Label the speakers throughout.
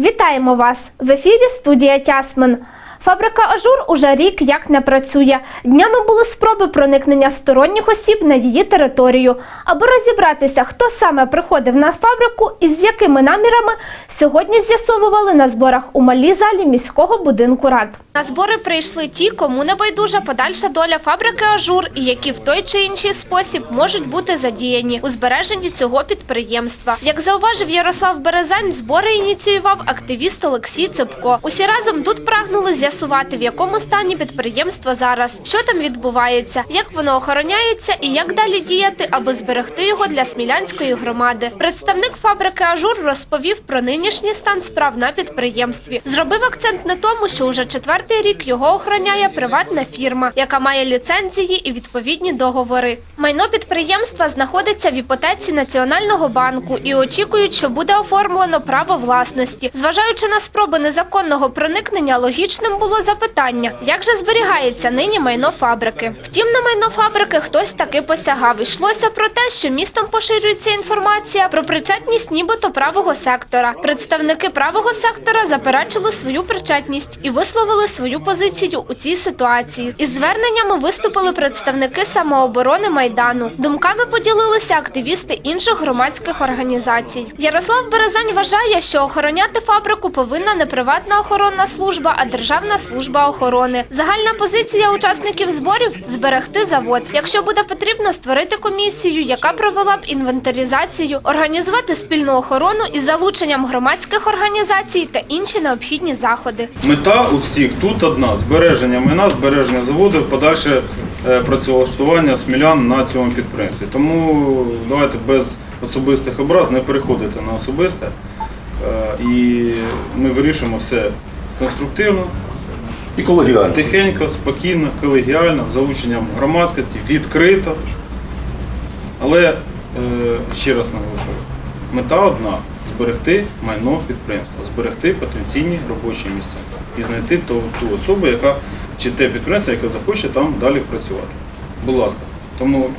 Speaker 1: Вітаємо вас! В ефірі студія Тясмин. Фабрика Ажур уже рік як не працює. Днями були спроби проникнення сторонніх осіб на її територію. Аби розібратися, хто саме приходив на фабрику і з якими намірами, сьогодні з'ясовували на зборах у малій залі міського будинку рад. На збори прийшли ті, кому не байдужа подальша доля фабрики Ажур і які в той чи інший спосіб можуть бути задіяні у збереженні цього підприємства. Як зауважив Ярослав Березань, збори ініціював активіст Олексій Цепко. Усі разом тут прагнули з'ясувати, в якому стані підприємство зараз, що там відбувається, як воно охороняється і як далі діяти, аби зберегти його для смілянської громади. Представник фабрики Ажур розповів про нинішній стан справ на підприємстві. Зробив акцент на тому, що уже четвертий рік його охороняє приватна фірма, яка має ліцензії і відповідні договори. Майно підприємства знаходиться в іпотеці Національного банку і очікують, що буде оформлено право власності. Зважаючи на спроби незаконного проникнення, логічним було запитання, як же зберігається нині майно фабрики. Втім, на майно фабрики хтось таки посягав. Йшлося про те, що містом поширюється інформація про причетність нібито правого сектора. Представники правого сектора заперечили свою причетність і висловили свою позицію у цій ситуації. Із зверненнями виступили представники самооборони майдану. Думками поділилися активісти інших громадських організацій. Ярослав Березань вважає, що охороняти фабрику повинна не приватна охоронна служба, а державна служба охорони. Загальна позиція учасників зборів зберегти завод. Якщо буде потрібно, створити комісію, яка провела б інвентаризацію, організувати спільну охорону із залученням громадських організацій та інші необхідні заходи.
Speaker 2: Мета у всіх тут одна: збереження майна, збереження заводу, подальше е, працевлаштування смілян на цьому підприємстві. Тому давайте без особистих образ не переходити на особисте. Е, І ми вирішимо все конструктивно,
Speaker 3: І колегіально.
Speaker 2: тихенько, спокійно, колегіально, з залученням громадськості, відкрито. Але е, ще раз наголошую, мета одна зберегти майно підприємства, зберегти потенційні робочі місця і знайти ту, ту особу, яка чи те підприємство, яке захоче там далі працювати. Будь ласка, тому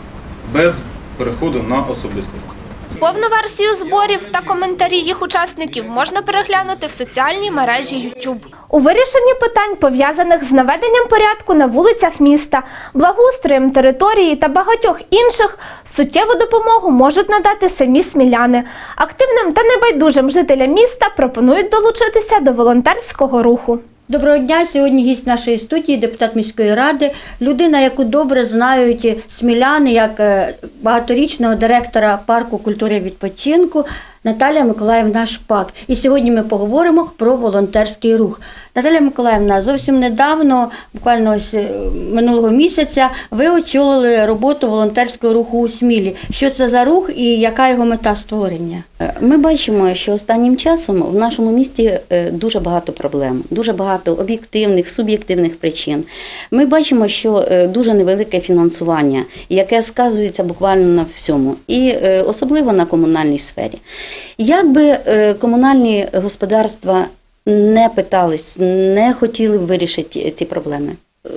Speaker 2: без переходу на особистість.
Speaker 1: Повну версію зборів та коментарі їх учасників можна переглянути в соціальній мережі YouTube. У вирішенні питань, пов'язаних з наведенням порядку на вулицях міста, благоустроєм території та багатьох інших, суттєву допомогу можуть надати самі сміляни. Активним та небайдужим жителям міста пропонують долучитися до волонтерського руху.
Speaker 4: Доброго дня. Сьогодні гість нашої студії, депутат міської ради, людина, яку добре знають сміляни, як е, багаторічного директора парку культури відпочинку Наталія Миколаївна Шпак. І сьогодні ми поговоримо про волонтерський рух. Наталія Миколаївна, зовсім недавно, буквально ось е, минулого місяця, ви очолили роботу волонтерського руху у Смілі. Що це за рух і яка його мета створення?
Speaker 5: Е, Ми бачимо, що останнім часом в нашому місті е, дуже багато проблем, дуже багато об'єктивних, суб'єктивних причин. Ми бачимо, що дуже невелике фінансування, яке сказується буквально на всьому, і особливо на комунальній сфері. Як би е, комунальні господарства не питались, не хотіли б вирішити ці проблеми. е,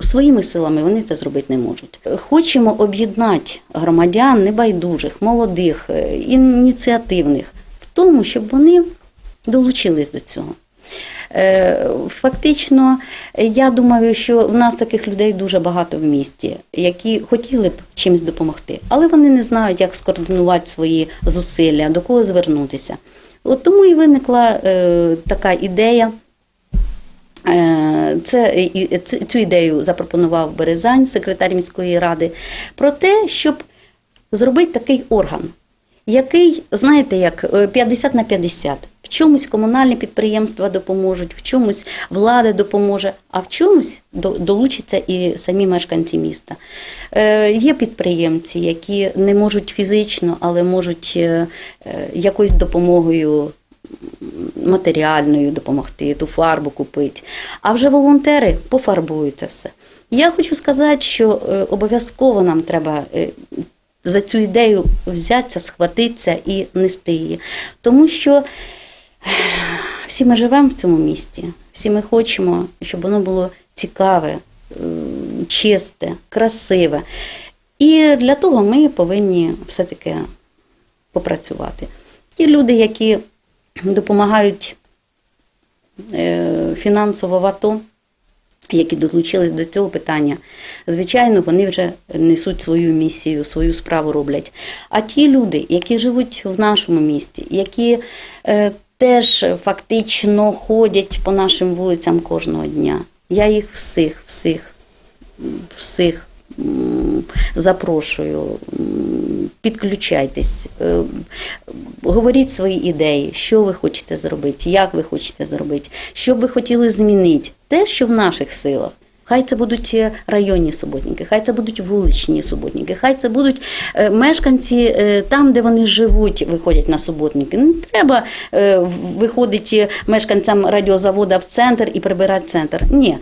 Speaker 5: Своїми силами вони це зробити не можуть. Хочемо об'єднати громадян небайдужих, молодих, е, ініціативних в тому, щоб вони долучились до цього. Е, Фактично, я думаю, що в нас таких людей дуже багато в місті, які хотіли б чимось допомогти, але вони не знають, як скоординувати свої зусилля, до кого звернутися. От тому і виникла е, така ідея. Е, Це, цю ідею запропонував Березань, секретар міської ради, про те, щоб зробити такий орган, який, знаєте, як е, 50 на 50. Чомусь комунальні підприємства допоможуть, в чомусь влада допоможе, а в чомусь долучаться і самі мешканці міста. Е, Є підприємці, які не можуть фізично, але можуть е, е, якоюсь допомогою матеріальною допомогти, ту фарбу купити. А вже волонтери пофарбують це все. Я хочу сказати, що обов'язково нам треба за цю ідею взятися, схватитися і нести її. Тому що всі ми живемо в цьому місті, всі ми хочемо, щоб воно було цікаве, е, чисте, красиве. І для того ми повинні все-таки попрацювати. Ті люди, які допомагають е, фінансово в АТО, які долучились до цього питання, звичайно, вони вже несуть свою місію, свою справу роблять. А ті люди, які живуть в нашому місті, які е, теж фактично ходять по нашим вулицям кожного дня, я їх всіх, всіх, всіх запрошую, підключайтесь, е, говоріть свої ідеї, що ви хочете зробити, як ви хочете зробити, що ви хотіли змінити, те, що в наших силах. Хай це будуть е, районні суботники, хай це будуть вуличні суботники, хай це будуть е, мешканці е, там, де вони живуть, виходять на суботники. Не треба виходити мешканцям радіозавода в центр і прибирати центр. Ні.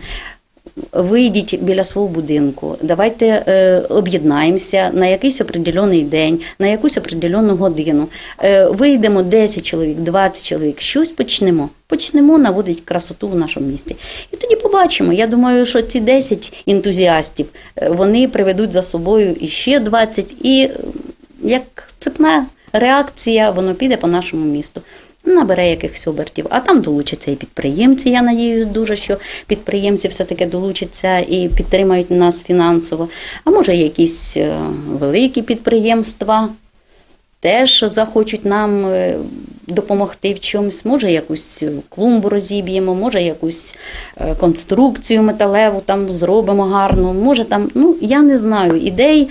Speaker 5: Вийдіть біля свого будинку, давайте е, об'єднаємося на якийсь определений день, на якусь определену годину. Е, вийдемо 10 чоловік, 20 чоловік, щось почнемо. Почнемо наводити красоту в нашому місті. І тоді побачимо. Я думаю, що ці 10 ентузіастів е, вони приведуть за собою іще 20, і як цепна реакція, воно піде по нашому місту. Набере якихось обертів, а там долучаться і підприємці. Я надіюсь дуже, що підприємці все-таки долучаться і підтримають нас фінансово. А може, якісь е, великі підприємства теж захочуть нам е, допомогти в чомусь. Може, якусь клумбу розіб'ємо, може, якусь е, конструкцію металеву там зробимо гарну. Може там, ну я не знаю, ідей,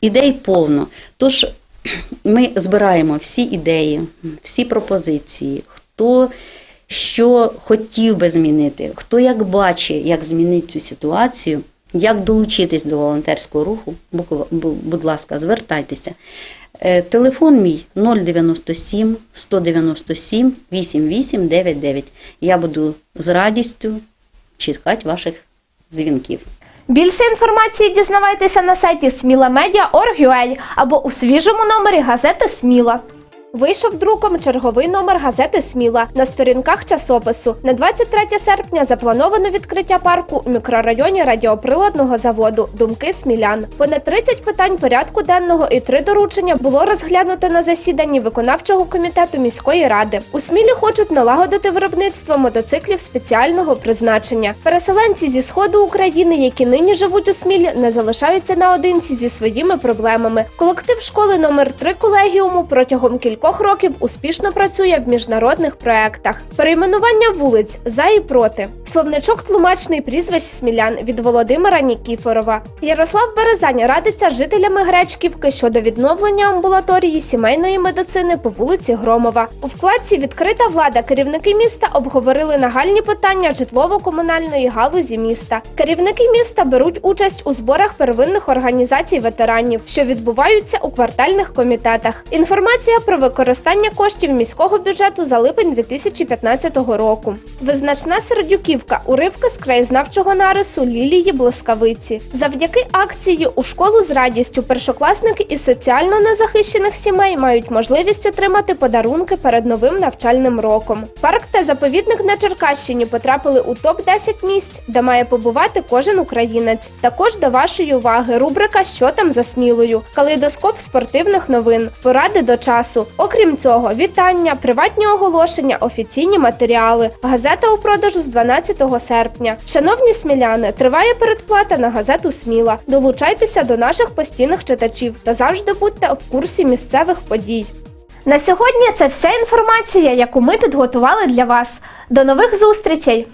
Speaker 5: ідей повно. Тож ми збираємо всі ідеї, всі пропозиції, хто що хотів би змінити, хто як бачить, як змінити цю ситуацію, як долучитись до волонтерського руху, бу- бу- будь ласка, звертайтеся. Е, Телефон мій 097 197 8899. Я буду з радістю чекати ваших дзвінків.
Speaker 1: Більше інформації дізнавайтеся на сайті smilamedia.org.ua або у свіжому номері газети Сміла. Вийшов друком черговий номер газети Сміла на сторінках часопису. На 23 серпня заплановано відкриття парку у мікрорайоні радіоприладного заводу Думки Смілян. Понад 30 питань порядку денного і три доручення було розглянуто на засіданні виконавчого комітету міської ради. У Смілі хочуть налагодити виробництво мотоциклів спеціального призначення. Переселенці зі сходу України, які нині живуть у Смілі, не залишаються наодинці зі своїми проблемами. Колектив школи номер 3 колегіуму протягом кількох років успішно працює в міжнародних проектах. Перейменування вулиць за і проти. Словничок тлумачний прізвищ смілян від Володимира Нікіфорова. Ярослав Березань радиться жителями Гречківки щодо відновлення амбулаторії сімейної медицини по вулиці Громова. У вкладці відкрита влада керівники міста обговорили нагальні питання житлово-комунальної галузі міста. Керівники міста беруть участь у зборах первинних організацій ветеранів, що відбуваються у квартальних комітетах. Інформація про використання коштів міського бюджету за липень 2015 року. Визначна Сердюківка уривки з краєзнавчого нарису Лілії Блискавиці. Завдяки акції у школу з радістю першокласники із соціально незахищених сімей мають можливість отримати подарунки перед новим навчальним роком. Парк та заповідник на Черкащині потрапили у топ 10 місць, де має побувати кожен українець. Також до вашої уваги рубрика Що там за смілою, калейдоскоп спортивних новин, поради до часу. Окрім цього, вітання, приватні оголошення, офіційні матеріали. Газета у продажу з 12 серпня. Шановні сміляни, триває передплата на газету Сміла. Долучайтеся до наших постійних читачів та завжди будьте в курсі місцевих подій. На сьогодні це вся інформація, яку ми підготували для вас. До нових зустрічей!